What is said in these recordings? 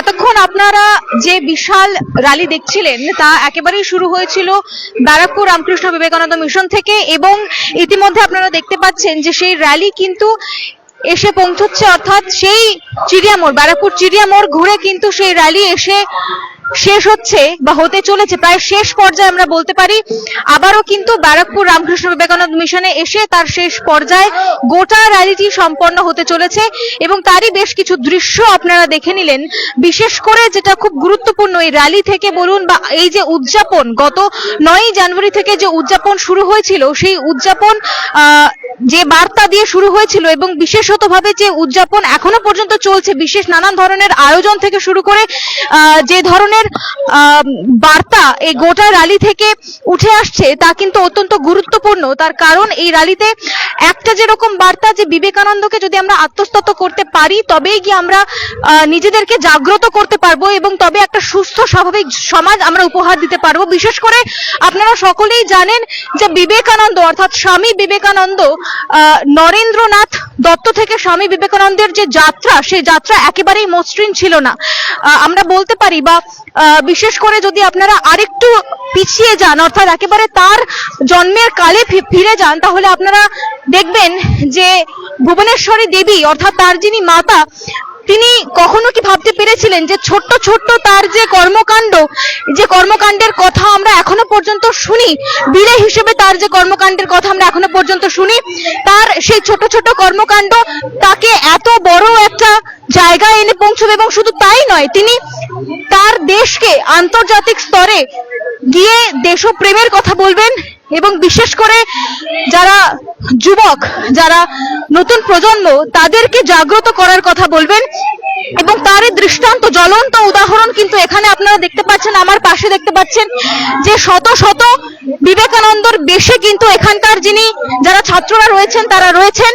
এতক্ষণ আপনারা যে বিশাল র্যালি দেখছিলেন, তা একেবারেই শুরু হয়েছিল ব্যারাকপুর রামকৃষ্ণ বিবেকানন্দ মিশন থেকে এবং ইতিমধ্যে আপনারা দেখতে পাচ্ছেন যে সেই র্যালি কিন্তু এসে পৌঁছচ্ছে, অর্থাৎ সেই চিড়িয়ামোড়, ব্যারাকপুর চিড়িয়ামোড় ঘুরে কিন্তু সেই র্যালি এসে শেষ হচ্ছে বা হতে চলেছে, প্রায় শেষ পর্যায়ে আমরা বলতে পারি। আবারও কিন্তু ব্যারাকপুর রামকৃষ্ণ বিবেকানন্দ মিশনে এসে তার শেষ পর্যায়ে গোটা র্যালিটি সম্পন্ন হতে চলেছে এবং তারই বেশ কিছু দৃশ্য আপনারা দেখে নিলেন। বিশেষ করে যেটা খুব গুরুত্বপূর্ণ, এই র্যালি থেকে বলুন বা এই যে উদযাপন, গত নয়ই জানুয়ারি থেকে যে উদযাপন শুরু হয়েছিল, সেই উদযাপন যে বার্তা দিয়ে শুরু হয়েছিল এবং বিশেষতভাবে যে উদযাপন এখনও পর্যন্ত চলছে, বিশেষ নানান ধরনের আয়োজন থেকে শুরু করে যে ধরনের আহ, বার্তা এই গোটা র্যালি থেকে উঠে আসছে তা কিন্তু অত্যন্ত গুরুত্বপূর্ণ। তার কারণ এই র্যালিতে একটা যেরকম বার্তা যে বিবেকানন্দকে যদি আমরা আত্মস্থত করতে পারি তবেই গিয়ে আমরা নিজেদেরকে জাগ্রত করতে পারব এবং তবে একটা সুস্থ স্বাভাবিক সমাজ আমরা উপহার দিতে পারব। বিশেষ করে আপনারা সকলেই জানেন যে বিবেকানন্দ অর্থাৎ স্বামী বিবেকানন্দ নরেন্দ্রনাথ দত্ত থেকে স্বামী বিবেকানন্দের যে যাত্রা সেই যাত্রা একেবারেই মসৃণ ছিল না। আমরা বলতে পারি বা বিশেষ করে যদি আপনারা আরেকটু পিছিয়ে যান, অর্থাৎ একেবারে তার জন্মের কালে ফিরে যান, তাহলে আপনারা দেখবেন যে ভুবনেশ্বরী দেবী, অর্থাৎ তার যিনি মাতা তিনি কখনো কি ভাবতে পেরেছিলেন যে ছোট্ট ছোট্ট তার যে কর্মকাণ্ড, যে কর্মকাণ্ডের কথা আমরা এখনও পর্যন্ত শুনি বীরে হিসেবে তার যে কর্মকাণ্ডের কথা আমরা এখনও পর্যন্ত শুনি, তার সেই ছোট ছোট কর্মকাণ্ড তাকে এত বড় একটা জায়গায় এনে পৌঁছবে এবং শুধু তাই নয়, তিনি তার দেশকে আন্তর্জাতিক স্তরে গিয়ে দেশপ্রেমের কথা বলবেন এবং বিশেষ করে যারা যুবক, যারা নতুন প্রজন্ম তাদেরকে জাগ্রত করার কথা বলবেন এবং তারই দৃষ্টান্ত, জ্বলন্ত উদাহরণ কিন্তু এখানে আপনারা দেখতে পাচ্ছেন, আমার পাশে দেখতে পাচ্ছেন যে শত শত বিবেকানন্দর বেশে কিন্তু এখানকার যিনি যারা ছাত্ররা রয়েছেন, তারা রয়েছেন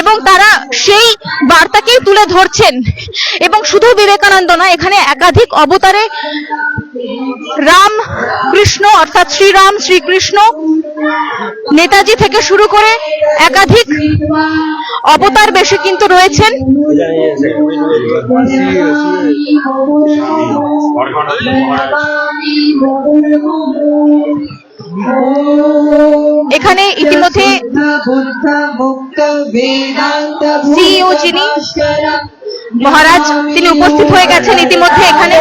এবং তারা সেই বার্তাকেই তুলে ধরছেন। এবং শুধু বিবেকানন্দ না এখানে একাধিক অবতারে রাম কৃষ্ণ অর্থাৎ শ্রীরাম শ্রীকৃষ্ণ নেতাজি থেকে শুরু করে একাধিক অবতার বেশি কিন্তু রয়েছেন। এখানে ইতিমধ্যে সিইও যিনি মহারাজ তিনি উপস্থিত হয়ে গেছেন ইতিমধ্যে এখানে।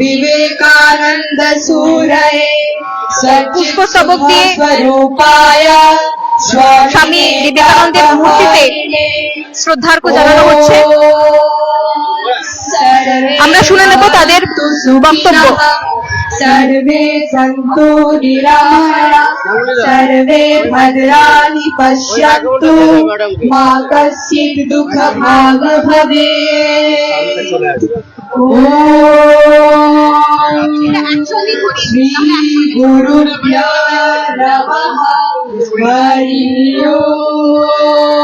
বিবেকানন্দ সুরায় পুষ্পস্তবক দিয়ে স্বামী বিবেকানন্দের মূর্তিতে শ্রদ্ধার্ক জানানো হচ্ছে। আমরা শুনে নেব তাদের বক্তব্য सर्वे सन्तु निरामया सर्वे भद्राणि पश्यन्तु मा कश्चित् दुःखभाग् भवेत् ॐ श्री गुरुभ्यो नमः हरि ओम्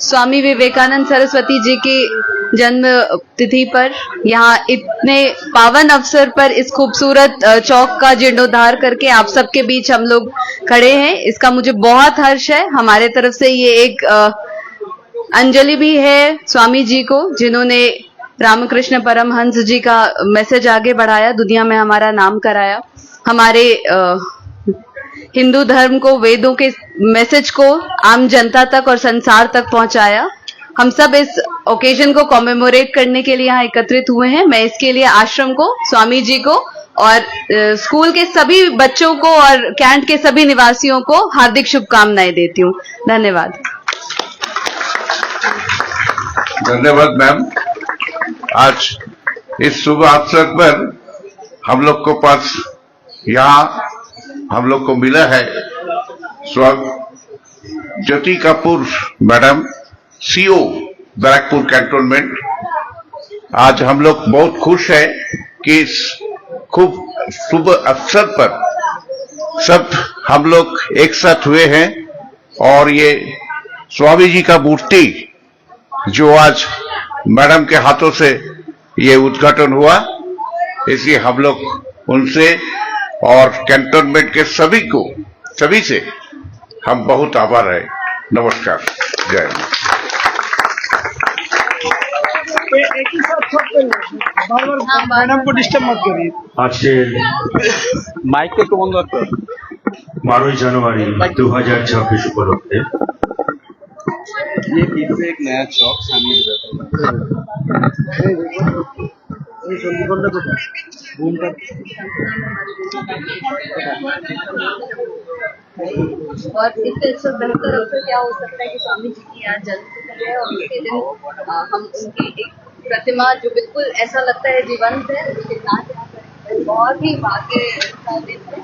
स्वामी विवेकानंद सरस्वती जी की जन्म तिथि पर यहाँ इतने पावन अवसर पर इस खूबसूरत चौक का जीर्णोद्धार करके आप सबके बीच हम लोग खड़े हैं। इसका मुझे बहुत हर्ष है। हमारे तरफ़ से ये एक अंजलि भी है स्वामी जी को जिन्होंने रामकृष्ण परमहंस जी का मैसेज आगे बढ़ाया दुनिया में हमारा नाम कराया। हमारे अ, हिंदू धर्म को, वेदों के मैसेज को आम जनता तक और संसार तक पहुँचाया। हम सब इस ओकेजन को कॉमेमोरेट करने के लिए यहाँ एकत्रित हुए हैं। मैं इसके लिए आश्रम को, स्वामी जी को और स्कूल के सभी बच्चों को और कैंट के सभी निवासियों को हार्दिक शुभकामनाएँ देती हूँ। धन्यवाद। धन्यवाद मैम आज इस शुभ अवसर पर हम लोग को पास यहाँ हम लोग को मिला है स्वर्ग Jyoti Kapoor madam CO Barrackpore cantonment आज हम लोग बहुत खुश हैं कि इस खूब शुभ अवसर पर सब हम लोग एक साथ हुए हैं और ये स्वामी जी का मूर्ति जो आज मैडम के हाथों से ये उद्घाटन हुआ, इसलिए हम लोग उनसे और कैंटोनमेंट के सभी को सभी से हम बहुत आभार है नमस्कार जय हिंद एक ही साथ सब बार बार मैडम को डिस्टर्ब मत करिए আজকের माइक को तो बंद कर বারোই জানুয়ারি দু হাজার ছাব্বিশ উপলক্ষে ये फिर से एक नया चौक सामने এই সন্ধিকোণটা কোথায় ঘুমটা और इससे इससे बेहतर अवसर क्या हो सकता है कि स्वामी जी की यहाँ जन्म तिथि है और उसके दिन अ, हम उनकी एक प्रतिमा जो बिल्कुल ऐसा लगता है जीवंत है उसके साथ यहाँ पर बहुत ही भाग्य का दिन है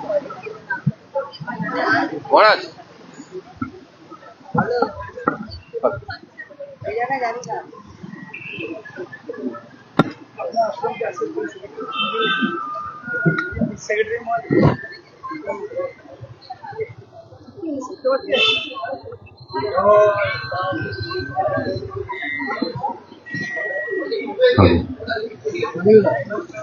in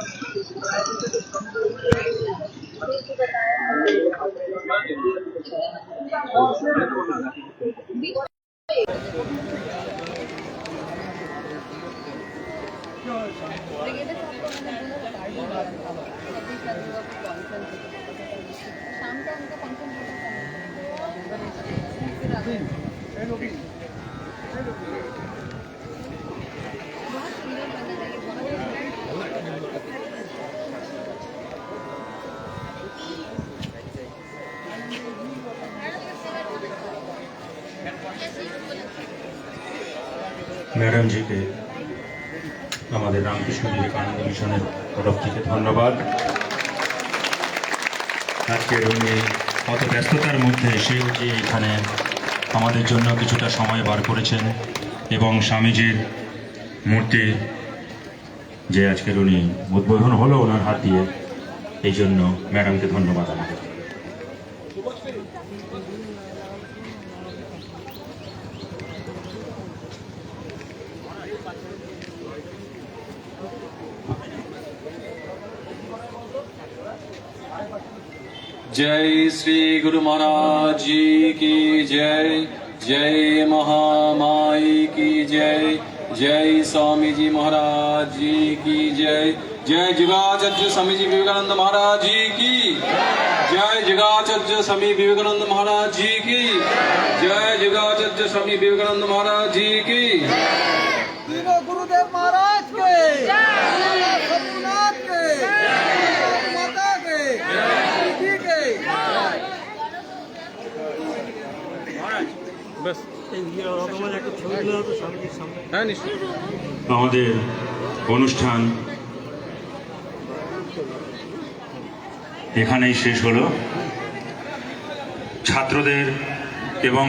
मैडम जी के আমাদের রামকৃষ্ণ বিবেকানন্দ মিশনের তরফ থেকে ধন্যবাদ। আজকের উনি অত ব্যস্ততার মধ্যে সেও যে এখানে আমাদের জন্য কিছুটা সময় বার করেছেন এবং স্বামীজির মূর্তি যে আজকের উনি উদ্বোধন হলো ওনার হাত দিয়ে, এই জন্য ম্যাডামকে ধন্যবাদ আমাদের। जय श्री गुरु महाराज जी की जय जय महामाई की जय जय स्वामी जी महाराज जी की जय जय जगाचार्य स्वामी जी विवेकानंद महाराज जी की, जय जगाचार्य स्वामी विवेकानंद महाराज जी की, जय जगाचार्य स्वामी विवेकानंद महाराज जी की। गुरुदेव महाराज। আমাদের অনুষ্ঠান এখানেই শেষ হলো। ছাত্রদের এবং